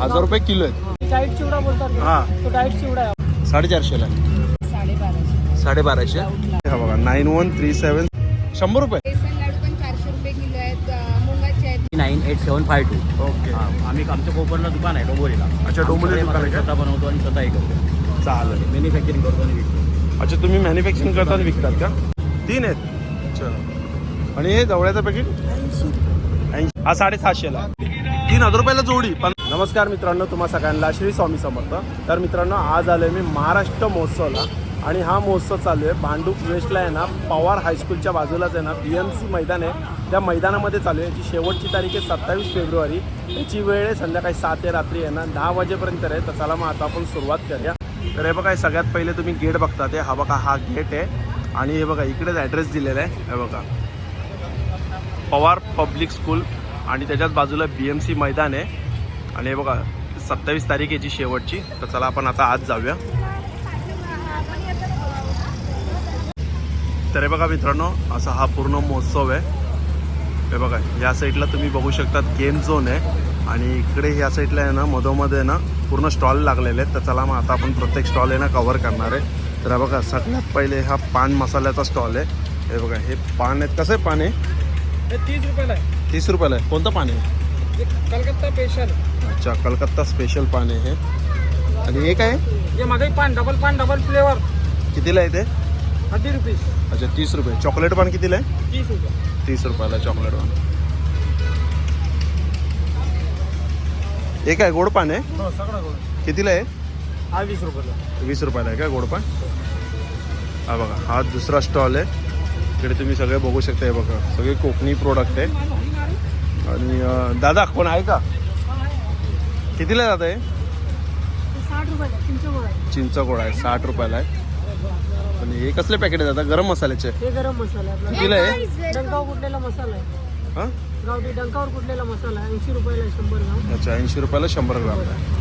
हजार रुपये किलो आहेत. डाईट चिवडा बोलतात ना, हा. तो डाईट चिवडा आहे. साडेचारशेला आहे साडेबाराशे. साडेबाराशे हा बघा नाईन वन थ्री सेवन. शंभर रुपये. बेसन लाडू पण चारशे रुपये किलो आहेत अं, मुंगाचे आहेत nine eight seven five two. Okay. आम्ही आमचं कोकणला दुकान आहे डोंबोलीला. अच्छा, डोंबिवली आमचं दुकान आहे का? स्वतः बनवतो आणि स्वतः हे करतो. चालेल. मॅन्युफॅक्चरिंग करतो आणि विकतो. अच्छा तुम्ही मॅन्युफॅक्चरिंग करतात आणि विकतात का? तीन आहेत. अच्छा आणि हे जवळ्याचं पॅकेट ऐंशी. हा साडेसातशेला तीन हजार रुपयाला जोडी. पण नमस्कार मित्रांनो तुम्हा सगळ्यांना श्री स्वामी समर्थ. तर मित्रांनो आज आलो मी महाराष्ट्र महोत्सवला आणि हा महोत्सव चालू आहे भांडूप वेस्टला आहे ना पवार हायस्कूलच्या बाजूलाच आहे ना बी एम सी मैदान आहे. त्या मैदानामध्ये चालू आहे याची शेवटची तारीख आहे सत्तावीस फेब्रुवारी. याची वेळ आहे संध्याकाळी सात ते रात्री आहे ना दहा वाजेपर्यंत आहे. तर चला मग आता आपण सुरुवात करूया. तर हे बघा सगळ्यात पहिले तुम्ही गेट बघता ते. हा बघा हा गेट आहे. आणि हे बघा इकडेच ॲड्रेस दिलेला आहे. हे बघा. पवार पब्लिक स्कूल आणि त्याच्याच बाजूला बी एम सी मैदान आहे. आणि हे बघा सत्तावीस तारीख याची शेवटची. तर चला आपण आता आज जाऊया. तर हे बघा मित्रांनो असा हा पूर्ण महोत्सव आहे. हे बघा या साईडला तुम्ही बघू शकतात गेम झोन आहे. आणि इकडे या साईडला आहे ना मधोमध आहे ना पूर्ण स्टॉल लागलेले आहेत. तर चला मग आता आपण प्रत्येक स्टॉल आहे ना कव्हर करणार आहे. तर हा बघा सगळ्यात पहिले हा पान मसाल्याचा स्टॉल आहे. हे बघा हे पान आहेत. कसं आहे पान आहे तीस रुपयाला आहे. तीस रुपयाला आहे. कोणतं पान आहे? कलकत्ता स्पेशल अच्छा कलकत्ता स्पेशल पान आहे हे. आणि हे काय आहे? हे मागे पान डबल पान डबल फ्लेवर कितीला आहे ते? Thirty rupees. अच्छा तीस रुपये. चॉकलेट पान कितीला आहे? तीस रुपये. तीस रुपयाला चॉकलेट पान. हे काय गोड पान आहे? हो सगळं गोड. कितीला आहे? हा वीस रुपयाला. वीस रुपयाला आहे का गोड पान? हा बघा हा दुसरा स्टॉल आहे. इकडे तुम्ही सगळे बघू शकता हे बघा. सगळे कोकणी प्रोडक्ट आहे. आणि अं, दादा कोण आहे का? कितीला आहे? दादा साठ रुपयाला चिंच गोड आहे. चिंच गोड आहे साठ रुपयाला आहे. आणि हे कसले पॅकेट दादा गरम मसाल्याचे. हे गरम मसाला आहे कितीला आहे? आपला डंकावर कुठलेला मसाला आहे? हां? गावठी डंकावर कुठलेला मसाला आहे? ऐंशी रुपयाला आहे शंभर ग्राम. अच्छा ऐंशी रुपयाला शंभर ग्राम आहे.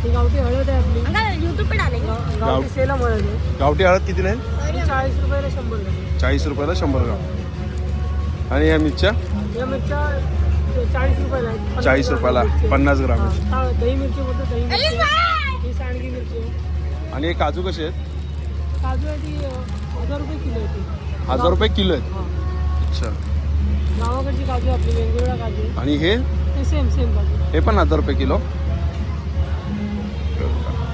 ही गावठी हळद आहे आपली. युट्यूब पे डालेंगे गा- गावठी सेलम हळद आहे. गावठी हळद कितीला आहे? ही चाळीस रुपयाला शंभर ग्राम. चाळीस रुपयाला शंभर ग्राम. आणि या मिरच्या? या मिरच्या चाळीस रुपयाला आहेत पन्नास चाळीस ग्राम रुपयाला. मिरची. आहे. पन्नास ग्राम हा. ता- दही मिरची बोलतो दही मिरची. ही सांडगी मिरची आहे. आणि हे काजू कसे आहेत? काजू आहे ती अं, हजार रुपये किलो आहे ती. हजार रुपये किलो आहेत? हा. अच्छा. गावाकडची काजू आहे आपली वेगवेगळ्या काजू आहे. आणि हे? ते सेम सेम काजू. हे पण हजार रुपये किलो?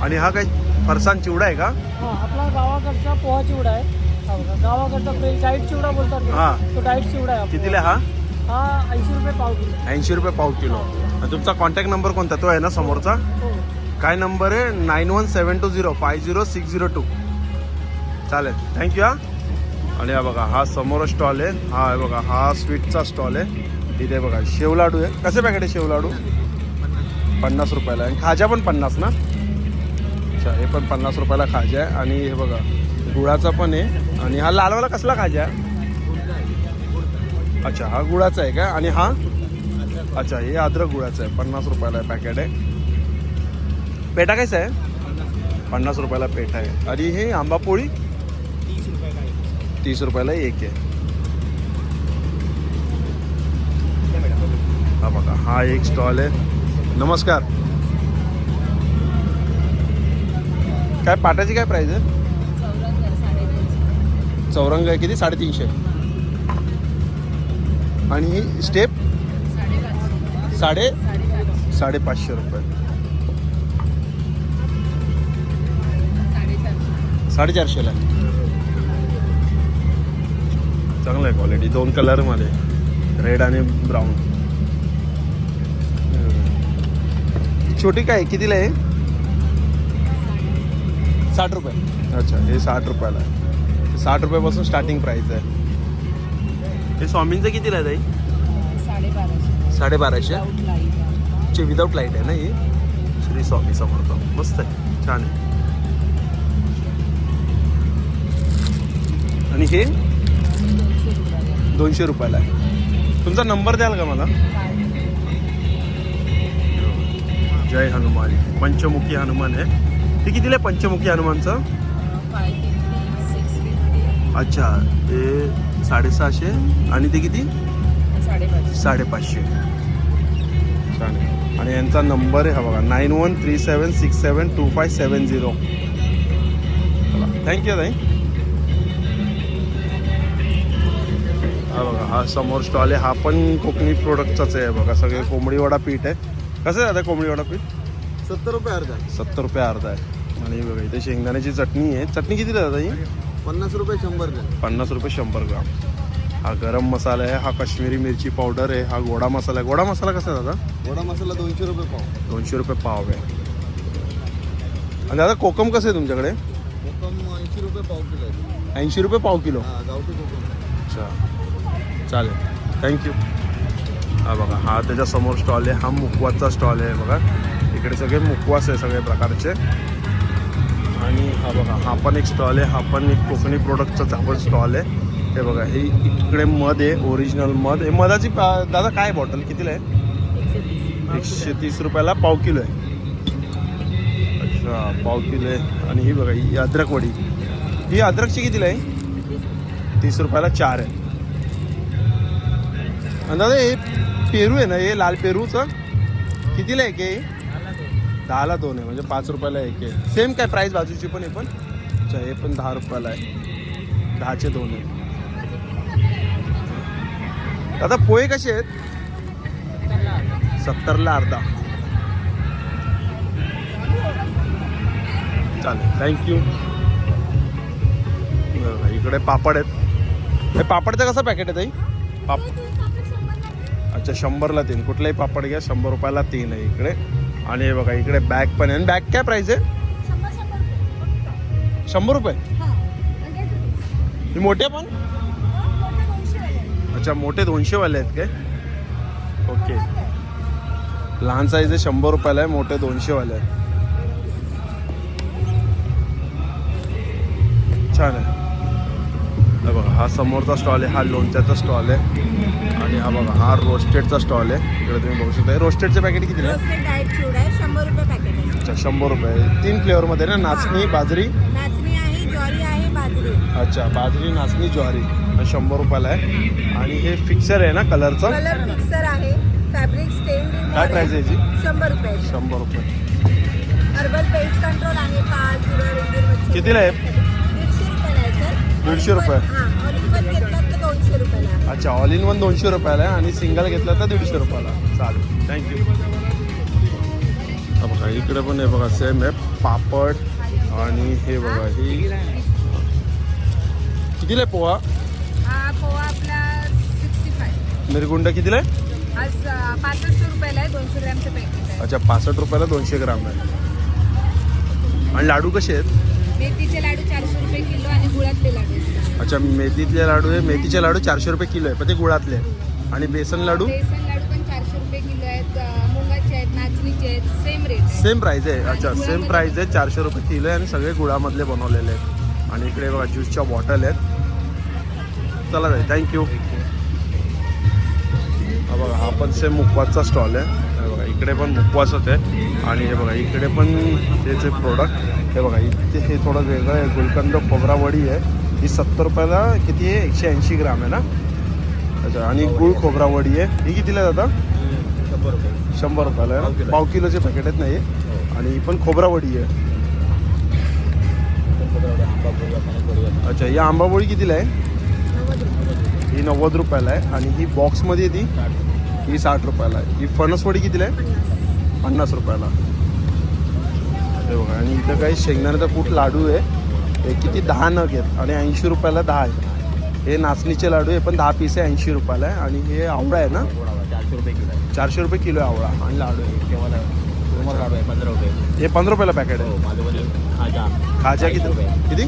आणि हा काय फरसाण चिवडा आहे का? हा आपला गावाकडचा पोहा चिवडा आहे. हा बघा, गावाकडचा फ्रेश डाईट चिवडा बोलतात ना, हा. तो डाईट चिवडा आहे आपला. कितीला आहे हा? ऐंशी रुपये पाव किलो. ऐंशी रुपये पाव किलो. आणि तुमचा कॉन्टॅक्ट नंबर कोणता? तो आहे ना समोरचा? हो. काय नंबर आहे? Nine one seven two zero five zero six zero two चालेल. थँक्यू हा. आणि हा बघा हा समोर स्टॉल आहे. हा आहे बघा हा स्वीटचा स्टॉल आहे. इथे बघा शेवलाडू आहे. कसे पॅकेट आहे शेवलाडू पन्नास रुपयाला आहे. आणि खाजा पण पन्नास ना? अच्छा हे पण पन्नास रुपयाला खाजा आहे. आणि हे बघा गुळाचा पण आहे. आणि हा लालवाला कसला खाजा आहे? अच्छा हा गुळाचा आहे का? आणि हा? अच्छा हे अद्रक गुळाचं आहे. पन्नास रुपयाला पॅकेट आहे. पेटा कैसा आहे? पन्नास रुपयाला पेटा आहे. आणि हे आंबा पोळी? तीस रुपयाला एक आहे. हा बघा हा एक स्टॉल आहे. नमस्कार. काय पाटाची काय प्राइस आहे? चौरंग आहे किती? साडेतीनशे. आणि ही स्टेप? साडे? साडेपाचशे रुपये. साडेचारशेला. चांगलं आहे क्वालिटी दोन कलरमध्ये. रेड आणि ब्राऊन छोटी काय कितीला आहे? साठ रुपये. अच्छा हे साठ रुपयाला आहे. साठ रुपयापासून स्टार्टिंग प्राईस आहे. हे स्वामींचं कितीला आहे? ताई साडेबाराशे. साडेबाराशे चे विदाऊट लाइट आहे ना ही? श्री स्वामी समर्थ. मस्त आहे. छान आहे. आणि हे? दोनशे रुपयाला आहे. तुमचा नंबर द्याल का मला? जय हनुमान. पंचमुखी हनुमान आहे. ते कितीला आहे पंचमुखी हनुमानचं? अच्छा ते साडेसहाशे. आणि ते किती? साडेपाचशे. छान आणि यांचा नंबर आहे हा बघा nine one three seven six seven two five seven zero. Thank you ताई. हा बघा हा समोर स्टॉल आहे हा पण कोकणी प्रोडक्टचाच आहे बघा सगळे कोंबडी वडा पीठ आहे. कसं आहे दादा कोंबडी वडा पीठ? सत्तर रुपये अर्धा. सत्तर रुपये अर्धा आहे. आणि बघा इथे शेंगदाण्याची चटणी आहे. चटणी किती दादा ही पन्नास रुपये शंभर ग्रॅम. पन्नास रुपये शंभर ग्राम. हा गरम मसाला आहे हा काश्मीरी मिरची पावडर आहे हा गोडा मसाला आहे. गोडा मसाला कसा आहे दादा? वडा मसाला दोनशे रुपये पाव. दोनशे रुपये पाव आहे. आणि दादा कोकम कसं आहे तुमच्याकडे? कोकम ऐंशी रुपये पाव किलो आहे. ऐंशी रुपये पाव किलो? हा गावठी कोकम. अच्छा. चालेल. थँक्यू हा बघा हा त्याच्यासमोर स्टॉल आहे. हा मुकवासचा स्टॉल आहे बघा. इकडे सगळे मुकवास आहे सगळे प्रकारचे. आणि हा बघा हा पण एक स्टॉल आहे हा पण एक कोकणी प्रोडक्टचा आपण स्टॉल आहे. हे बघा हे इकडे मध आहे ओरिजिनल मध हे मधाची पा- दादा काय बॉटल कितीला आहे? एकशे तीस रुपयाला पाव किलो आहे. अच्छा पाव किलो आहे. आणि ही बघा ही अद्रक वडी. ही अद्रकची कितीला आहे? तीस रुपयाला चार आहे. आणि दादा हे पेरू आहे ना हे लाल पेरूचं? कितीला आहे के? दहाला दोन आहे म्हणजे पाच रुपयाला एक आहे. सेम काय प्राईस बाजूची पण आहे पण. अच्छा हे पण दहा रुपयाला आहे. दहाचे दोन आहे. दादा पोहे कसे आहेत? सत्तरला अर्धा. चालेल थँक्यू इकडे पापड आहेत. हे पापडचं कसं पॅकेट आहे ताई? पाप अच्छा शंभरला तीन. कुठलाही पापड घ्या शंभर रुपयाला तीन आहे इकडे. आणि हे बघा इकडे बॅग पण आहे. आणि बॅग काय प्राईस आहे? शंभर रुपये. ही मोठे पण? अच्छा मोठे दोनशेवाले आहेत काय? ओके लहान साईज आहे शंभर रुपयाला आहे मोठे दोनशेवाले आहे छान आहे. हा समोरचा स्टॉल आहे हा लोणच्याचा स्टॉल आहे. आणि हा बघा हा रोस्टेडचा स्टॉल आहे. इकडे तुम्ही बघू शकता. रोस्टेडचे पॅकेट किती अच्छा शंभर रुपये. तीन फ्लेवरमध्ये ना नाचणी बाजरी? नाचणी आहे ज्वारी आहे बाजरी. अच्छा बाजरी नाचणी ज्वारी. शंभर रुपयाला आहे. आणि हे फिक्सर आहे ना कलरचं कलर फिक्सर आहे. फॅब्रिक स्टेन काय प्राईस आहे याची शंभर रुपये. शंभर रुपये. हर्बल पेस्ट कंट्रोल आहे कितीला आहे? दीडशे रुपये. अच्छा ऑल इन वन दोनशे रुपयाला आहे आणि सिंगल घेतलं तर दीडशे रुपयाला. चालेल. थँक्यू बघा इकडे पण आहे बघा सेम आहे. पापड आणि हे बघा ही कितीला आहे पोहा? मिरगुंड कितीला आहे. अच्छा पासष्ट रुपयाला दोनशे ग्राम आहे. आणि लाडू कसे आहेत? मेथीचे लाडू चारशे रुपये किलो आणि गुळातले लाडू. अच्छा मेथीतले लाडू आहे. मेथीचे लाडू चारशे रुपये किलो आहे. पण ते गुळातले आहे. आणि बेसन लाडू? बेसन लाडू पण चारशे रुपये किलो आहेत. मुगाचे आहेत नाचणीचे आहेत सेम रेट आहे. सेम प्राईज आहे. अच्छा सेम प्राईज आहे. चारशे रुपये किलो आहे आणि सगळे गुळामधले बनवलेले आहेत. आणि इकडे बघा ज्यूसच्या बॉटल आहेत. चला जाईल थँक्यू हा बघा हा पण सेम मुखवासचा स्टॉल आहे. बघा इकडे पण मुखवासच आहे. आणि हे बघा इकडे पण त्याचे प्रोडक्ट हे बघा इथे हे थोडं वेगळं आहे. गुलकंद खोबरा वडी आहे. ही सत्तर रुपयाला किती आहे? एकशे ऐंशी ग्राम आहे ना? अच्छा आणि गुळ खोबरा वडी आहे. ही कितीला आहे दादा? शंभर रुपये शंभर रुपयाला आहे ना? किलो. पाव किलोचे पॅकेट आहेत नाही आणि ही पण खोबरा वडी आहे. अच्छा ही आंबापोळी कितीला आहे? ही नव्वद रुपयाला आहे. आणि ही बॉक्समध्ये आहे ती ही साठ रुपयाला आहे. ही फणसवडी कितीला आहे? पन्नास रुपयाला. हे बघा. आणि इथं काही शेंगदाण्याचा कूट लाडू आहे. हे किती दहा नग आहेत आणि ऐंशी रुपयाला दहा आहे हे नाचणीचे लाडू आहे पण दहा पीस आहे ऐंशी रुपयाला आहे. आणि हे आवळा आहे ना? चारशे रुपये किलो आहे. चारशे रुपये किलो आहे आवळा आणि लाडू आहे. केव्हा लाडू आहे पंधरा रुपये. हे पंधरा रुपयाला पॅकेट हो आहे माझ्यामध्ये खाजा. खाजा चाळीस किती? रुपये. किती?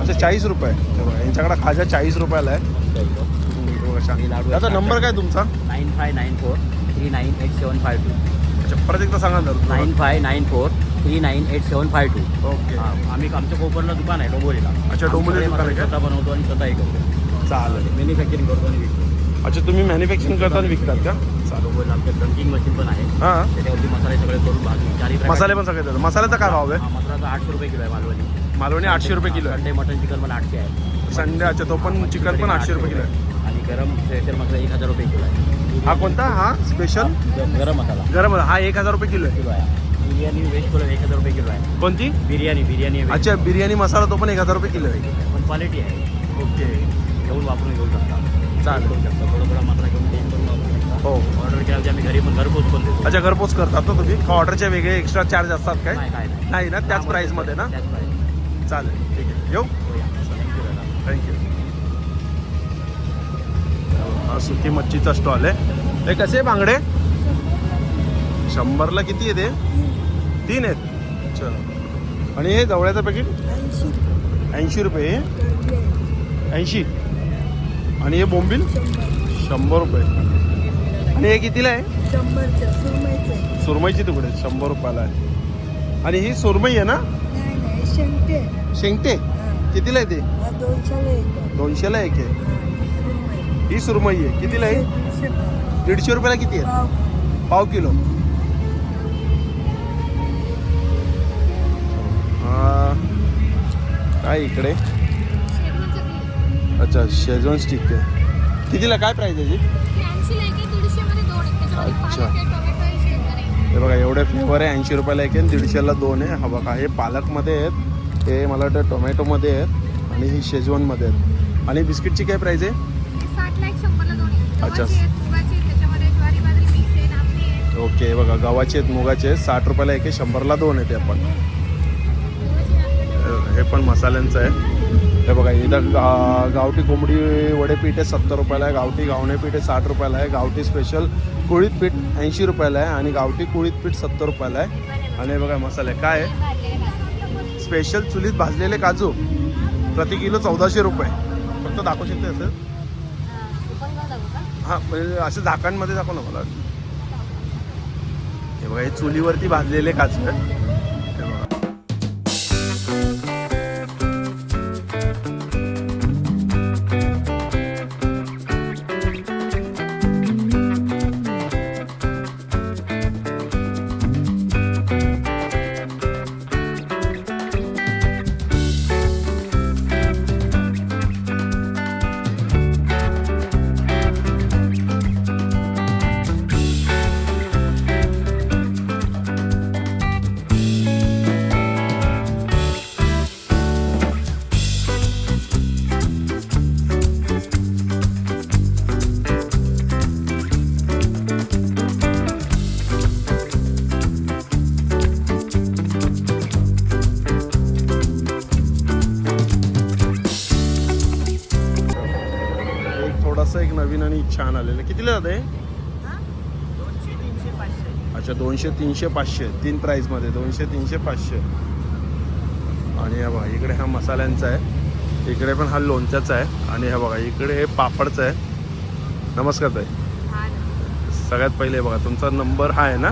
अच्छा चाळीस रुपये. हे यांच्याकडे खाजा चाळीस रुपयाला आहे. लाडू आता नंबर काय तुमचा? Nine five nine four three nine eight seven five two. अच्छा परत एकदा सांगा nine five nine four three nine eight seven five two okay आम्ही आमचं कोपरला दुकान आहे डोंबोलीला. अच्छा, डोंबिवलीला दुकान आहे का? स्वतः बनवतो आणि स्वतः हे करतो. चालेल. मॅन्युफॅक्चरिंग करतो आणि विकतो. अच्छा तुम्ही मॅन्युफॅक्चरिंग करता आणि विकतात का? चालेल. डोंबोलीला आमचं ड्रंकिंग मशीन पण आहे. हां. त्याच्यावरती मसाले सगळे करून भाजून चारही मसाले पण सगळे देतात. मसाल्याचा काय भाव आहे? हा, मसाला आठशे रुपये किलो आहे मालवणी. मालवणी आठशे रुपये किलो आहे. संडे मटन चिकन पण आठशे आहे. संडे अच्छा तो पण चिकन पण आठशे रुपये किलो आहे. आणि गरम स्पेशल मसाला एक हजार रुपये किलो आहे. हा कोणता? हा स्पेशल गरम मसाला. गरम हा एक हजार रुपये किलो आहे. किलो आहे. बिर्याणी व्हेज पुलाव एक हजार रुपये किलो आहे. कोणती? बिर्याणी बिर्याणी आहे अच्छा बिर्याणी मसाला तो पण एक हजार रुपये किलो आहे. पण क्वालिटी आहे. ओके. घेऊन वापरून घेऊ शकता. चालेल. करू शकता. थोडा थोडा मसाला घेऊन टेस्ट करून वापरू शकता. हो. ऑर्डर केला की आम्ही घरी पण घरपोच पण देतो. अच्छा घरपोच करतात ना तुम्ही? का ऑर्डरचे वेगळे एक्स्ट्रा चार्ज असतात काय? नाही काय नाही. नाही ना त्याच प्राईसमध्ये ना? त्याच चालेल. ठीक आहे. येऊ? हो या थँक्यू दादा. थँक्यू हा सुकी मच्छीचा स्टॉल आहे. हे कसे आहे बांगडे? शंभरला किती आहे ते? तीन आहेत. अच्छा आणि हे जवळ्याचं पॅकेट ऐंशी. रुपये ऐंशी. आणि हे बोंबील? शंभर. रुपये. आणि हे कितीला आहे? सुरमईचं. तुकडे शंभर रुपयाला आहे. आणि ही सुरमई आहे ना? शेंगटे शेंगटे कितीला आहे ते? दोनशेला एक आहे. हा, सुरमई. ही सुरमई आहे. कितीला आहे? दीडशे रुपयाला किती आहे? पाव किलो. काय इकडे. अच्छा शेजवान स्टिक आहे. कितीला? काय प्राइस आहे याची 80 ला एक आहे, 150 मध्ये दोन आहेत. त्याच्यामध्ये अच्छा. हे बघा एवढे फ्लेवर आहे ऐंशी रुपयाला एक आहे दीडशेला दोन आहे. हा बघा हे पालकमध्ये आहेत. हे मला वाटतं टोमॅटोमध्ये आहेत आणि ही शेजवानमध्ये आहेत. आणि बिस्किटची काय प्राइस आहे? 60 ला एक, 100 ला दोन आहेत. अच्छा. ओके बघा गव्हाचे आहेत मुगाचे आहेत. साठ रुपयाला एक आहे शंभरला दोन आहेत हे पण मसाल्यांचं आहे. हे बघा इथं गा गावठी कोंबडी वडेपीठ आहे सत्तर रुपयाला आहे. गावठी गावणे पीठ आहे साठ रुपयाला आहे. गावठी स्पेशल कुळीत पीठ ऐंशी रुपयाला आहे आणि गावठी कुळीत पीठ सत्तर रुपयाला आहे. आणि हे बघा मसाले काय आहे? स्पेशल चुलीत भाजलेले काजू प्रति किलो चौदाशे रुपये. फक्त दाखवू शकते असं? पण हां म्हणजे असे झाकांमध्ये दाखव ना मला. हे बघा हे चुलीवरती भाजलेले काजू आहे छान आलेलं. कितीला जाते अच्छा दोनशे तीनशे पाचशे. तीन प्राईजमध्ये दोनशे तीनशे पाचशे. आणि हा बघा इकडे हा मसाल्यांचा आहे. इकडे पण हा लोणच्याचा आहे. आणि हा बघा इकडे हे पापडचं आहे. नमस्कार ताई. सगळ्यात पहिले बघा तुमचा नंबर हा आहे ना?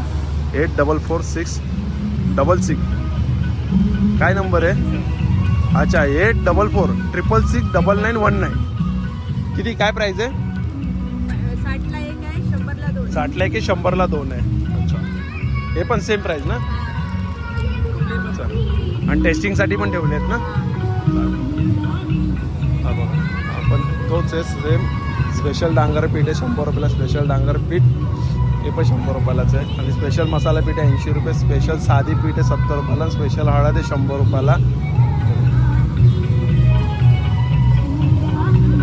Eight double four six double six. काय नंबर आहे? अच्छा eight double four triple six double nine one nine. किती काय प्राईस आहे? साठला की शंभरला दोन आहे? अच्छा. हे पण सेम प्राईस ना? चालेल आणि टेस्टिंगसाठी पण ठेवले आहेत ना. हा बघा. आपण तोच आहे सेम स्पेशल डांगर पीठ आहे शंभर रुपयाला स्पेशल डांगर पीठ. हे पण शंभर रुपयालाच आहे. आणि स्पेशल मसाला पीठ आहे ऐंशी रुपये. स्पेशल साधी पीठ आहे सत्तर रुपयाला. स्पेशल हळद आहे शंभर रुपयाला.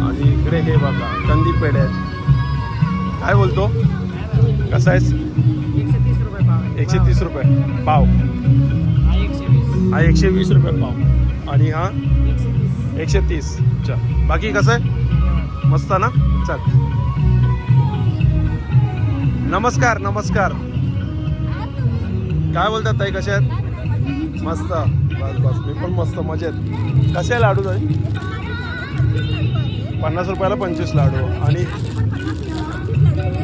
आणि इकडे हे बघा कंदी पेढे आहेत काय बोलतो? कसा आहेस? एकशे तीस रुपये पाव आहे. एकशे तीस रुपये. पाव. हा एकशे वीस. हा रुपये पाव. आणि हा? एकशे तीस. अच्छा. बाकी कसं आहे? मस्त ना? चल. नमस्कार नमस्कार. काय बोलतात ताई? कशा आहेत? मस्त. बस बस. मी पण मस्त. मजेत. कसे आहे लाडू ताई? पन्नास रुपयाला पंचवीस लाडू. आणि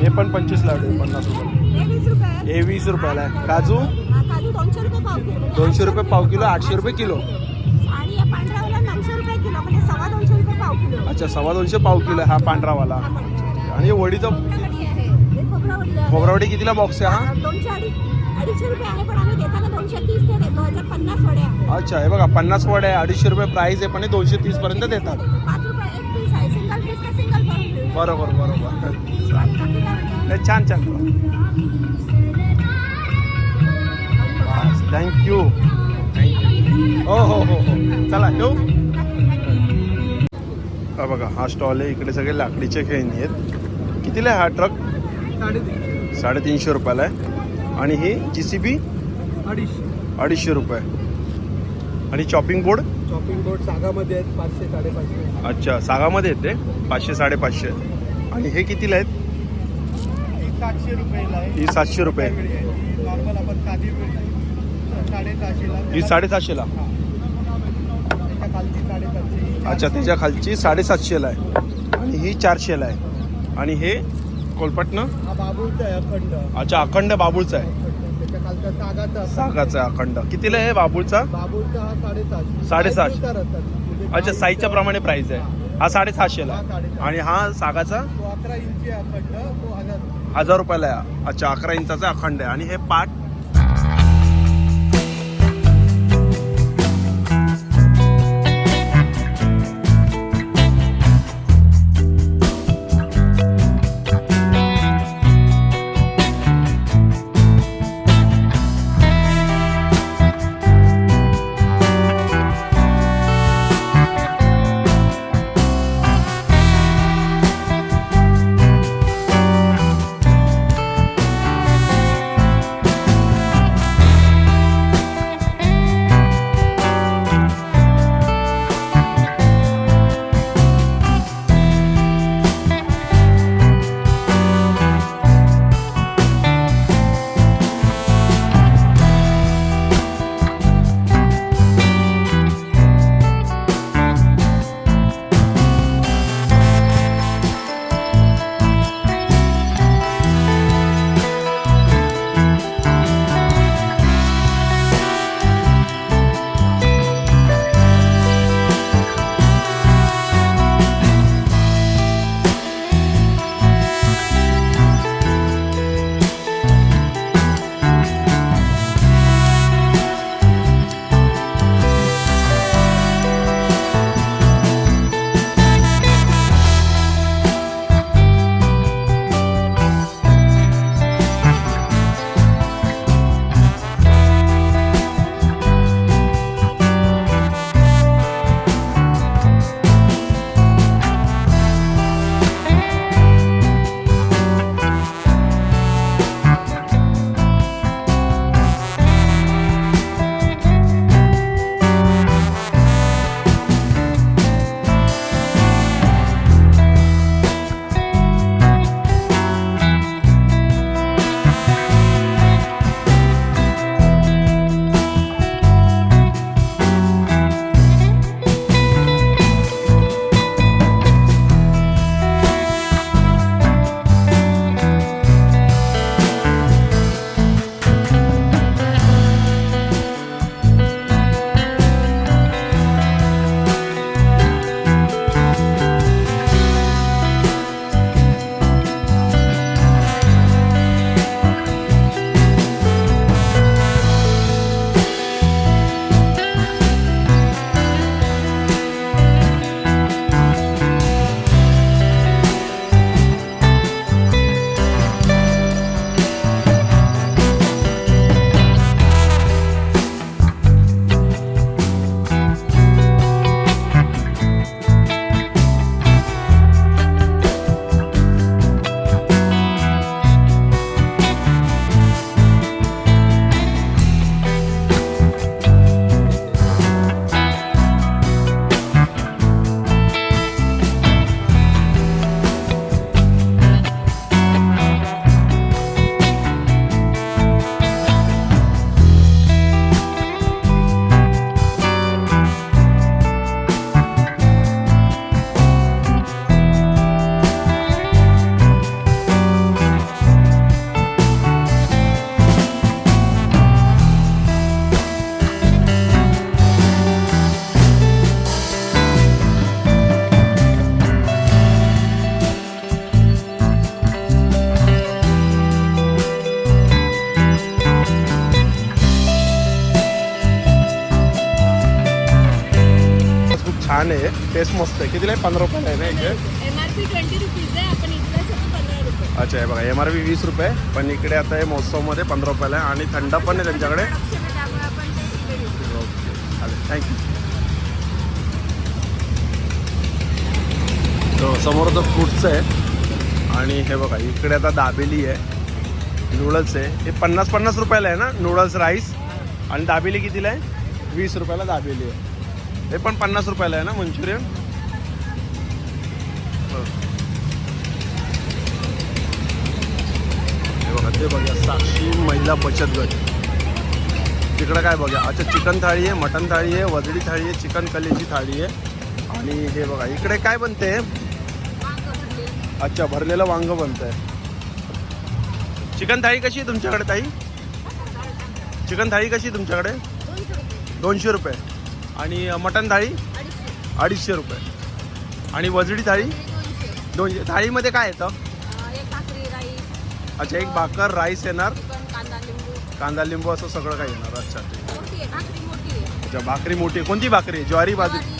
हे पण पंचवीस लाडू आहे पन्नास रुपयाला हे वीस रुपयाला आहे. काजू? दोनशे रुपये पाव किलो. रुपये आठशे रुपये किलो. रुपये म्हणजे रुपये अच्छा सव्वा दोनशे पाव किलो हा पांढरावाला. आणि वडीचा खोबरावडी कितीला बॉक्स आहे हा? रुपये अच्छा हे बघा पन्नास वडे आहे अडीचशे रुपये प्राइस आहे पण हे दोनशे तीस पर्यंत देतात. रुपये बरोबर बरोबर. छान छान. थँक्यू थँक्यू हो हो हो हो. चला येऊ हा बघा हा स्टॉल आहे. इकडे सगळे लाकडीचे खेळणी आहेत. कितीला आहे हा ट्रक साडेतीनशे रुपयाला आहे. आणि ही जी सी बी अडीचशे. अडीचशे रुपये. आणि चॉपिंग बोर्ड शॉपिंग बोर्ड सागामध्ये आहेत पाचशे साडेपाचशे. अच्छा सागामध्ये येते पाचशे साडेपाचशे. आणि हे कितीला आहेत? सातशे रुपयाला आहे. ही सातशे रुपये. नॉर्मल आपण साधी साडेसहाशेला. ही साडेसातशेला त्याच्या खालची साडेसातशे. अच्छा त्याच्या खालची साडेसातशेला आहे. आणि ही चारशेला आहे. आणि हे कोलपटनं हा बाबूचा आहे अखंड. अच्छा अखंड बाबुळचा आहे. त्याच्या खालचा सागाचा. सागाचा आहे अखंड. कितीला आहे बाबुळचा? बाबूचा हा साडेसहाशे साडेसहाशे. साईजनुसार असतात. म्हणजे अच्छा साईजच्या प्रमाणे प्राइस आहे. हा. साडेसहाशेला आहे. साडेसहाशे. आणि हा सागाचा? तो अकरा इंची आहे अखंड. तो हजार रुपयाला अच्छा अकरा इंचाचा अखंड आहे. आणि हे पाट टेस्ट मस्त आहे. कितीला आहे? पंधरा रुपयाला आहे ना एक M R P twenty rupees आहे. आपण सगळं पंधरा रुपये. अच्छा हे बघा एम आर पी वीस रुपये. पण इकडे आता हे महोत्सवमध्ये पंधरा रुपयाला आहे. आणि थंड पण आहे त्यांच्याकडे. त्यामुळे आपण ते इकडे देतो. ओके चालेल थँक्यू तो समोर तो फ्रूटचं आहे. आणि हे बघा इकडे आता दाबेली आहे. नूडल्स आहे. हे पन्नास पन्नास रुपयाला आहे ना? नूडल्स राईस आणि दाबेली कितीला आहे? वीस रुपयाला दाबेली आहे. हे पण पन्नास रुपयाला आहे ना मंचुरियन? हे बघा ते बघा साक्षी महिला बचत गट. तिकडं काय बघा अच्छा चिकन थाळी आहे मटन थाळी आहे वजडी थाळी आहे चिकन कलेची थाळी आहे. आणि हे बघा इकडे काय बनते? अच्छा भरलेलं वांग बनतंय. चिकन थाळी कशी आहे तुमच्याकडे ताई? चिकन थाळी कशी आहे तुमच्याकडे? दोनशे रुपये. आणि मटन थाळी? अडीचशे. रुपये. आणि वजडी थाळी? दोनशे. थाळीमध्ये काय येतं? अच्छा एक भाकर राईस येणार? कांदा लिंबू. असं सगळं काय येणार. अच्छा ठीक अच्छा भाकरी मोठी आहे. कोणती भाकरी आहे? ज्वारी बाजरी?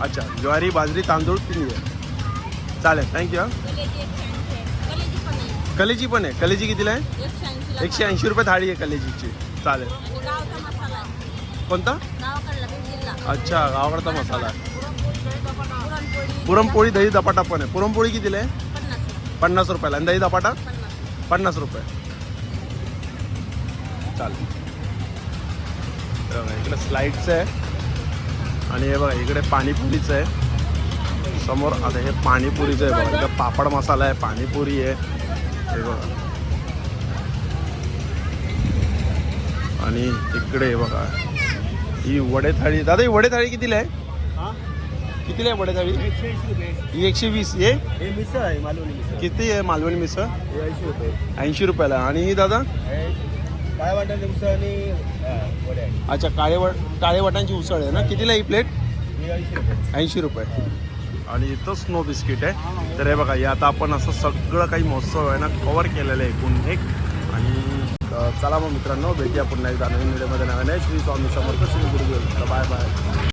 अच्छा ज्वारी बाजरी तांदूळ तिन्ही आहे. चालेल थँक्यू हा. कलेजी पण आहे. कलेजी कितीला आहे? एकशे ऐंशी रुपये थाळी आहे कलेजीची. चालेल. कोणता? अच्छा आवडता मसाला. आहे पुरणपोळी दही दपाटा पण आहे. पुरणपोळी कितीला आहे? पन्नास रुपयाला. आणि दही दपाटा? पन्नास रुपये. चालेल. बघा, इकडे स्लाईडचं आहे. आणि हे बघा इकडे पाणीपुरीचं आहे. समोर आता हे पाणीपुरीचं आहे बघा. इकडे पापड मसाला आहे पाणीपुरी आहे. हे बघा. आणि इकडे बघा. ही वडे थाळी दादा ही वडे थाळी कितीला आहे? कितीला आहे वडे थाळी एकशे ऐंशी रुपये. ही एकशे वीस हे? मिसळ आहे मालवणी मिसळ. किती आहे मालवणी मिसळ? ऐंशी रुपये. ऐंशी रुपयाला. आणि ही दादा? आणि आहे. अच्छा काळे वड काळे वाटांची उसळ आहे ना? कितीला ही प्लेट हे ऐंशी रुपये. ऐंशी रुपये. आणि इथं स्नो बिस्किट आहे. तर हे बघा हे आता आपण असं सगळं काही महोत्सव आहे ना कवर केलेलं आहे एकूण. एक तर चला मग मित्रांनो भेटूया पुन्हा एकदा नवीन व्हिडिओमध्ये नवीन श्री स्वामी समर्थ श्री गुरुदेव. Bye bye